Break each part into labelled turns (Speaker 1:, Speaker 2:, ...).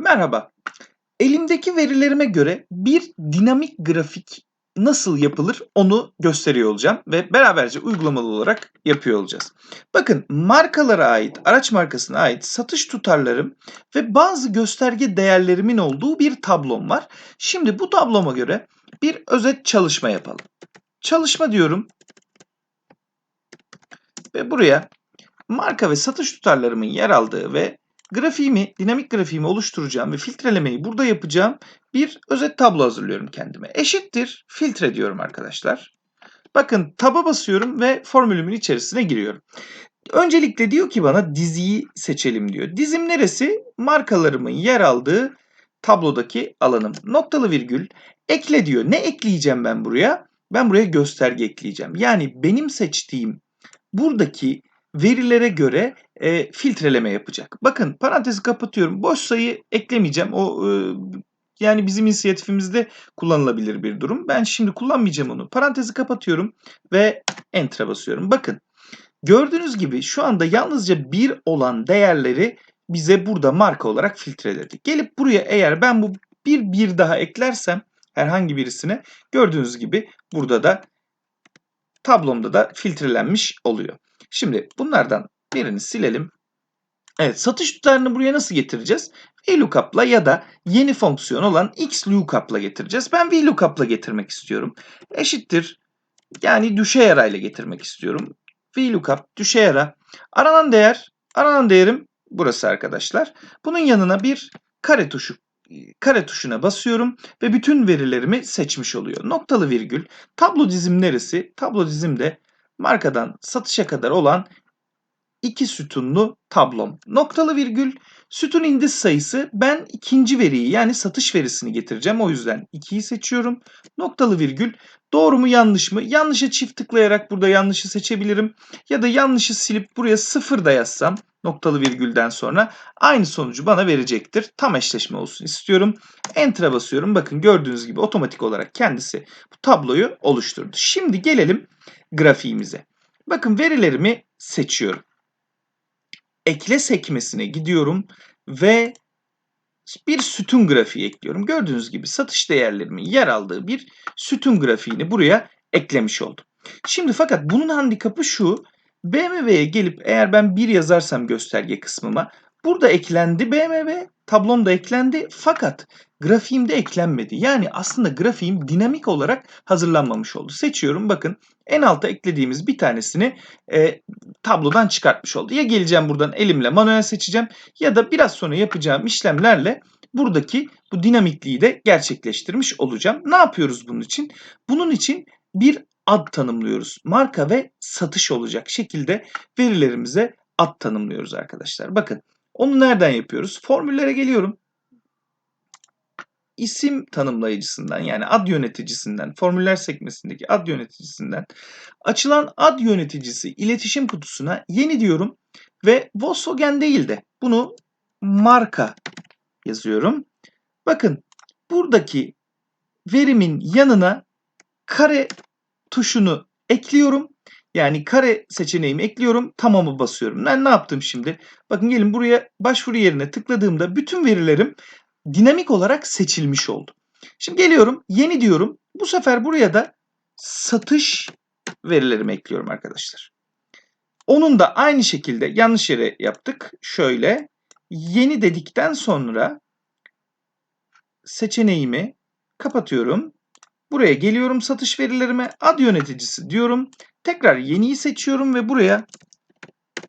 Speaker 1: Merhaba. Elimdeki verilerime göre bir dinamik grafik nasıl yapılır onu gösteriyor olacağım ve beraberce uygulamalı olarak yapıyor olacağız. Bakın markalara ait, araç markasına ait satış tutarlarım ve bazı gösterge değerlerimin olduğu bir tablom var. Şimdi bu tabloma göre bir özet çalışma yapalım. Çalışma diyorum ve buraya marka ve satış tutarlarımın yer aldığı ve grafiğimi, dinamik grafiğimi oluşturacağım ve filtrelemeyi burada yapacağım bir özet tablo hazırlıyorum kendime. Eşittir filtre diyorum arkadaşlar. Bakın taba basıyorum ve formülümün içerisine giriyorum. Öncelikle diyor ki bana diziyi seçelim diyor. Dizim neresi? Markalarımın yer aldığı tablodaki alanım. Noktalı virgül ekle diyor. Ne ekleyeceğim ben buraya? Ben buraya gösterge ekleyeceğim. Yani benim seçtiğim buradaki verilere göre e, filtreleme yapacak. Bakın parantezi kapatıyorum. Boş sayı eklemeyeceğim. O e, yani bizim inisiyatifimizde kullanılabilir bir durum. Ben şimdi kullanmayacağım onu. Parantezi kapatıyorum ve Enter'a basıyorum. Bakın gördüğünüz gibi şu anda yalnızca bir olan değerleri bize burada marka olarak filtreledi. Gelip buraya eğer ben bu bir bir daha eklersem herhangi birisine gördüğünüz gibi burada da tablomda da filtrelenmiş oluyor. Şimdi bunlardan birini silelim. Evet satış tutarını buraya nasıl getireceğiz? VLOOKUP'la ya da yeni fonksiyon olan XLOOKUP'la getireceğiz. Ben VLOOKUP'la getirmek istiyorum. Eşittir yani düşey arayla getirmek istiyorum. VLOOKUP düşey ara. Aranan değer, aranan değerim burası arkadaşlar. Bunun yanına bir kare tuşu kare tuşuna basıyorum ve bütün verilerimi seçmiş oluyor. Noktalı virgül. Tablo dizim neresi? Tablo dizim de markadan satışa kadar olan iki sütunlu tablom. Noktalı virgül sütun indiz sayısı ben ikinci veriyi yani satış verisini getireceğim. O yüzden 2'yi seçiyorum. Noktalı virgül doğru mu yanlış mı? Yanlışı çift tıklayarak burada yanlışı seçebilirim. Ya da yanlışı silip buraya sıfır da yazsam noktalı virgülden sonra aynı sonucu bana verecektir. Tam eşleşme olsun istiyorum. Enter'a basıyorum. Bakın gördüğünüz gibi otomatik olarak kendisi bu tabloyu oluşturdu. Şimdi gelelim grafiğimize. Bakın verilerimi seçiyorum. Ekle sekmesine gidiyorum ve bir sütun grafiği ekliyorum. Gördüğünüz gibi satış değerlerimin yer aldığı bir sütun grafiğini buraya eklemiş oldum. Şimdi fakat bunun handikapı şu. BMW'ye gelip eğer ben bir yazarsam gösterge kısmıma burada eklendi BMW, tablom da eklendi fakat grafiğimde eklenmedi. Yani aslında grafiğim dinamik olarak hazırlanmamış oldu. Seçiyorum bakın en alta eklediğimiz bir tanesini e, tablodan çıkartmış oldu. Ya geleceğim buradan elimle manuel seçeceğim ya da biraz sonra yapacağım işlemlerle buradaki bu dinamikliği de gerçekleştirmiş olacağım. Ne yapıyoruz bunun için? Bunun için bir ad tanımlıyoruz. Marka ve satış olacak şekilde verilerimize ad tanımlıyoruz arkadaşlar. Bakın onu nereden yapıyoruz? Formüllere geliyorum. İsim tanımlayıcısından yani ad yöneticisinden, formüller sekmesindeki ad yöneticisinden açılan ad yöneticisi iletişim kutusuna yeni diyorum ve Volkswagen değil de bunu marka yazıyorum. Bakın buradaki verimin yanına kare tuşunu ekliyorum. Yani kare seçeneğimi ekliyorum. Tamamı basıyorum. Ben ne yaptım şimdi? Bakın gelin buraya başvuru yerine tıkladığımda bütün verilerim dinamik olarak seçilmiş oldu. Şimdi geliyorum yeni diyorum. Bu sefer buraya da satış verilerimi ekliyorum arkadaşlar. Onun da aynı şekilde yanlış yere yaptık. Şöyle yeni dedikten sonra seçeneğimi kapatıyorum. Buraya geliyorum satış verilerime ad yöneticisi diyorum. Tekrar yeniyi seçiyorum ve buraya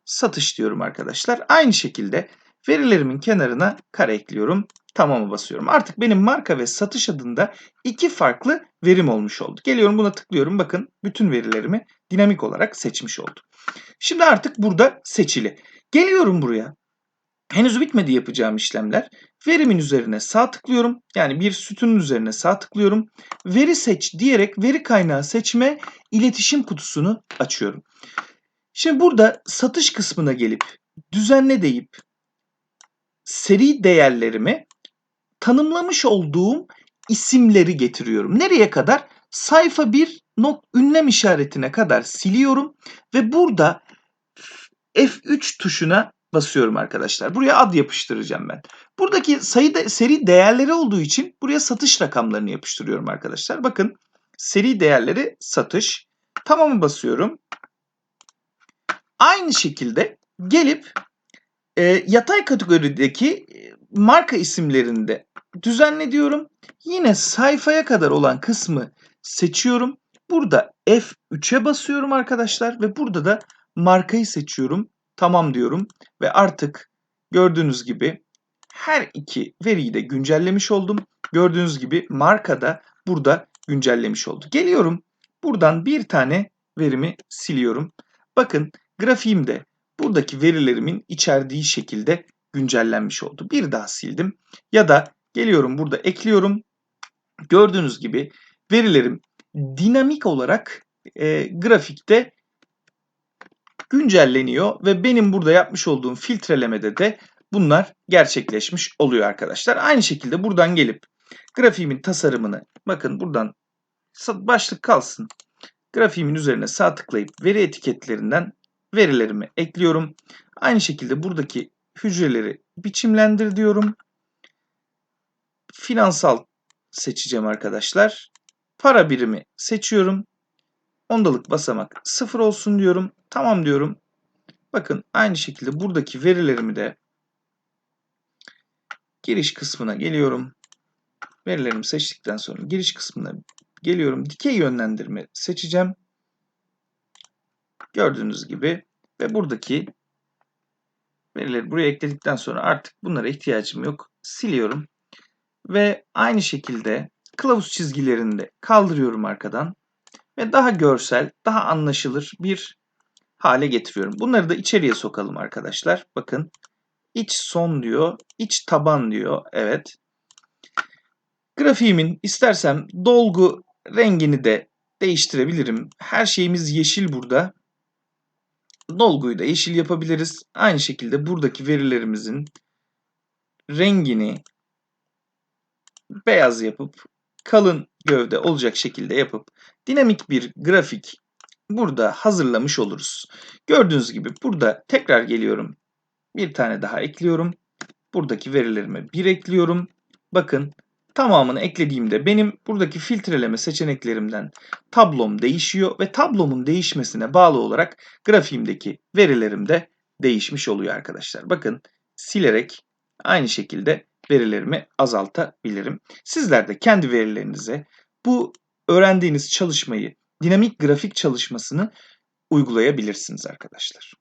Speaker 1: satış diyorum arkadaşlar. Aynı şekilde verilerimin kenarına kare ekliyorum. Tamamı basıyorum. Artık benim marka ve satış adında iki farklı verim olmuş oldu. Geliyorum buna tıklıyorum. Bakın bütün verilerimi dinamik olarak seçmiş oldum. Şimdi artık burada seçili. Geliyorum buraya. Henüz bitmedi yapacağım işlemler. Verimin üzerine sağ tıklıyorum. Yani bir sütunun üzerine sağ tıklıyorum. Veri seç diyerek veri kaynağı seçme iletişim kutusunu açıyorum. Şimdi burada satış kısmına gelip düzenle deyip seri değerlerimi tanımlamış olduğum isimleri getiriyorum. Nereye kadar? Sayfa 1 nok ünlem işaretine kadar siliyorum ve burada F3 tuşuna basıyorum arkadaşlar. Buraya ad yapıştıracağım ben. Buradaki sayı de, seri değerleri olduğu için buraya satış rakamlarını yapıştırıyorum arkadaşlar. Bakın seri değerleri satış. Tamamı basıyorum. Aynı şekilde gelip e, yatay kategorideki e, marka isimlerini de düzenle diyorum. Yine sayfaya kadar olan kısmı seçiyorum. Burada F3'e basıyorum arkadaşlar ve burada da markayı seçiyorum. Tamam diyorum ve artık gördüğünüz gibi her iki veriyi de güncellemiş oldum. Gördüğünüz gibi marka da burada güncellemiş oldu. Geliyorum buradan bir tane verimi siliyorum. Bakın grafiğimde buradaki verilerimin içerdiği şekilde güncellenmiş oldu. Bir daha sildim ya da geliyorum burada ekliyorum. Gördüğünüz gibi verilerim dinamik olarak e, grafikte güncelleniyor ve benim burada yapmış olduğum filtrelemede de bunlar gerçekleşmiş oluyor arkadaşlar. Aynı şekilde buradan gelip grafiğimin tasarımını bakın buradan başlık kalsın. Grafiğimin üzerine sağ tıklayıp veri etiketlerinden verilerimi ekliyorum. Aynı şekilde buradaki hücreleri biçimlendir diyorum. Finansal seçeceğim arkadaşlar. Para birimi seçiyorum. Ondalık basamak 0 olsun diyorum. Tamam diyorum. Bakın aynı şekilde buradaki verilerimi de giriş kısmına geliyorum. Verilerimi seçtikten sonra giriş kısmına geliyorum. Dikey yönlendirme seçeceğim. Gördüğünüz gibi ve buradaki verileri buraya ekledikten sonra artık bunlara ihtiyacım yok. Siliyorum. Ve aynı şekilde kılavuz çizgilerini de kaldırıyorum arkadan. Ve daha görsel, daha anlaşılır bir hale getiriyorum. Bunları da içeriye sokalım arkadaşlar. Bakın iç son diyor, iç taban diyor. Evet. Grafiğimin istersem dolgu rengini de değiştirebilirim. Her şeyimiz yeşil burada. Dolguyu da yeşil yapabiliriz. Aynı şekilde buradaki verilerimizin rengini beyaz yapıp kalın gövde olacak şekilde yapıp dinamik bir grafik burada hazırlamış oluruz. Gördüğünüz gibi burada tekrar geliyorum. Bir tane daha ekliyorum. Buradaki verilerime bir ekliyorum. Bakın tamamını eklediğimde benim buradaki filtreleme seçeneklerimden tablom değişiyor ve tablomun değişmesine bağlı olarak grafiğimdeki verilerim de değişmiş oluyor arkadaşlar. Bakın silerek aynı şekilde verilerimi azaltabilirim. Sizler de kendi verilerinize bu öğrendiğiniz çalışmayı, dinamik grafik çalışmasını uygulayabilirsiniz arkadaşlar.